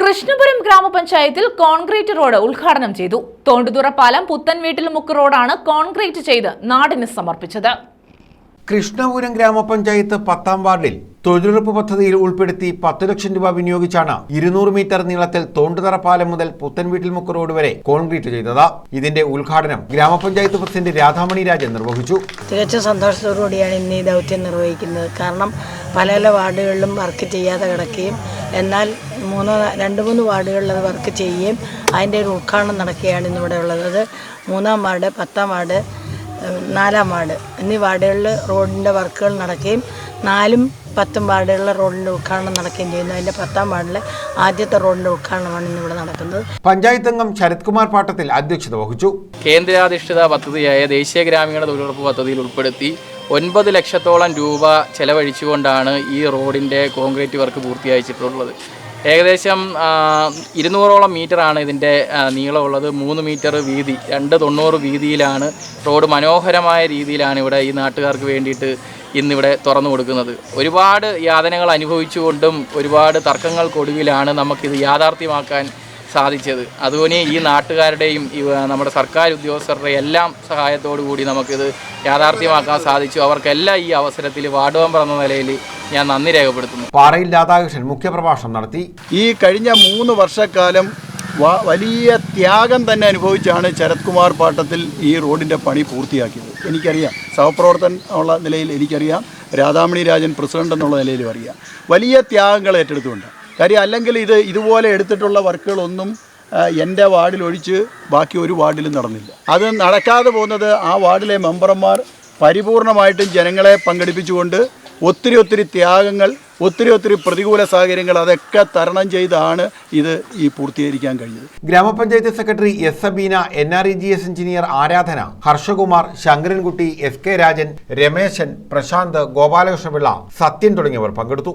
കൃഷ്ണപുരം ഗ്രാമപഞ്ചായത്തിൽ concrete road ഉദ്ഘാടനം ചെയ്തു. തോണ്ടുതുറ പാലം പുത്തൻ വീട്ടിൽ മുക്ക് റോഡാണ് കോൺക്രീറ്റ് ചെയ്ത് നാടിന് സമർപ്പിച്ചത്. കൃഷ്ണപുരം ഗ്രാമപഞ്ചായത്ത് പത്താം വാർഡിൽ തൊഴിലുറപ്പ് പദ്ധതിയിൽ ഉൾപ്പെടുത്തി പത്ത് ലക്ഷം രൂപ വിനിയോഗിച്ചാണ് ഇരുന്നൂറ് മീറ്റർ നീളത്തിൽ തോണ്ടുതറ പാലം മുതൽ പുത്തൻവീട്ടിൽമുക്ക് റോഡ് വരെ കോൺക്രീറ്റ് ചെയ്തത്. ഇതിന്റെ ഉദ്ഘാടനം ഗ്രാമപഞ്ചായത്ത് പ്രസിഡന്റ് രാധാമണി രാജൻ നിർവഹിച്ചു. തികച്ചും സന്തോഷത്തോടുകൂടിയാണ് ഇന്ന് ഈ ദൗത്യം നിർവഹിക്കുന്നത്. കാരണം പല പല വാർഡുകളിലും വർക്ക് ചെയ്യാതെ കിടക്കുകയും എന്നാൽ മൂന്നോ രണ്ട് മൂന്ന് വാർഡുകളിൽ അത് വർക്ക് ചെയ്യുകയും അതിന്റെ ഒരു ഉദ്ഘാടനം നടക്കുകയാണ് ഇന്നിവിടെ ഉള്ളത്. അത് മൂന്നാം വാർഡ് പത്താം വാർഡ് നാലാം വാർഡ് എന്നീ വാർഡുകളിൽ റോഡിന്റെ വർക്കുകൾ നടക്കുകയും നാലും പത്തും വാർഡുകളിലെ റോഡിന്റെ ഉദ്ഘാടനം നടക്കുകയും ചെയ്യുന്നു. അതിന്റെ പത്താം വാർഡിലെ ആദ്യത്തെ റോഡിന്റെ ഉദ്ഘാടനമാണ് ഇന്നിവിടെ നടക്കുന്നത്. പഞ്ചായത്ത് അംഗം ശരത് കുമാർ പാട്ടത്തിൽ അധ്യക്ഷത വഹിച്ചു. കേന്ദ്രാധിഷ്ഠിത പദ്ധതിയായ ദേശീയ ഗ്രാമീണ തൊഴിലുറപ്പ് പദ്ധതിയിൽ ഉൾപ്പെടുത്തി ഒൻപത് ലക്ഷത്തോളം രൂപ ചെലവഴിച്ചുകൊണ്ടാണ് ഈ റോഡിന്റെ കോൺക്രീറ്റ് വർക്ക് പൂർത്തിയായിച്ചിട്ടുള്ളത്. ഏകദേശം ഇരുന്നൂറോളം മീറ്ററാണ് ഇതിന്റെ നീളമുള്ളത്. മൂന്ന് മീറ്റർ വീതി രണ്ട് തൊണ്ണൂറ് വീതിയിലാണ് റോഡ് മനോഹരമായ രീതിയിലാണ് ഇവിടെ ഈ നാട്ടുകാർക്ക് വേണ്ടിയിട്ട് ഇന്നിവിടെ തുറന്നു കൊടുക്കുന്നത്. ഒരുപാട് യാതനകൾ അനുഭവിച്ചുകൊണ്ടും ഒരുപാട് തർക്കങ്ങൾക്കൊടുവിലാണ് നമുക്കിത് യാഥാർത്ഥ്യമാക്കാൻ സാധിച്ചത്. അതുപോലെ ഈ നാട്ടുകാരുടെയും നമ്മുടെ സർക്കാർ ഉദ്യോഗസ്ഥരുടെ എല്ലാം സഹായത്തോടു കൂടി നമുക്കിത് യാഥാർത്ഥ്യമാക്കാൻ സാധിച്ചു. അവർക്കെല്ലാം ഈ അവസരത്തിൽ വാർഡ് മെമ്പർ എന്ന നിലയിൽ ഞാൻ നന്ദി രേഖപ്പെടുത്തുന്നു. പാറയിൽ രാധാകൃഷ്ണൻ മുഖ്യപ്രഭാഷണം നടത്തി. ഈ കഴിഞ്ഞ മൂന്ന് വർഷക്കാലം വലിയ ത്യാഗം തന്നെ അനുഭവിച്ചാണ് ശരത് കുമാർ പാട്ടത്തിൽ ഈ റോഡിന്റെ പണി പൂർത്തിയാക്കിയത്. എനിക്കറിയാം. സഹപ്രവർത്തൻ ഉള്ള നിലയിൽ എനിക്കറിയാം. രാധാമണി രാജൻ പ്രസിഡന്റ് എന്നുള്ള നിലയിലും അറിയാം. വലിയ ത്യാഗങ്ങൾ ഏറ്റെടുത്തുകൊണ്ട്. കാര്യം അല്ലെങ്കിൽ ഇത് ഇതുപോലെ എടുത്തിട്ടുള്ള വർക്കുകളൊന്നും എന്റെ വാർഡിൽ ഒഴിച്ച് ബാക്കി ഒരു വാർഡിലും നടന്നില്ല. അത് നടക്കാതെ പോകുന്നത് ആ വാർഡിലെ മെമ്പർമാർ പരിപൂർണമായിട്ടും ജനങ്ങളെ പങ്കെടുപ്പിച്ചുകൊണ്ട് ഒത്തിരി ഒത്തിരി ത്യാഗങ്ങൾ ഒത്തിരി ഒത്തിരി പ്രതികൂല സാഹചര്യങ്ങൾ അതൊക്കെ തരണം ചെയ്താണ് ഇത് ഈ പൂർത്തീകരിക്കാൻ കഴിഞ്ഞത്. ഗ്രാമപഞ്ചായത്ത് secretary S Abeena N R E G S engineer Aradhana Harshakumar Sankarankutty S K Rajan Remeshan Prasanth Gopalakrishnapillai Sathyan തുടങ്ങിയവർ പങ്കെടുത്തു.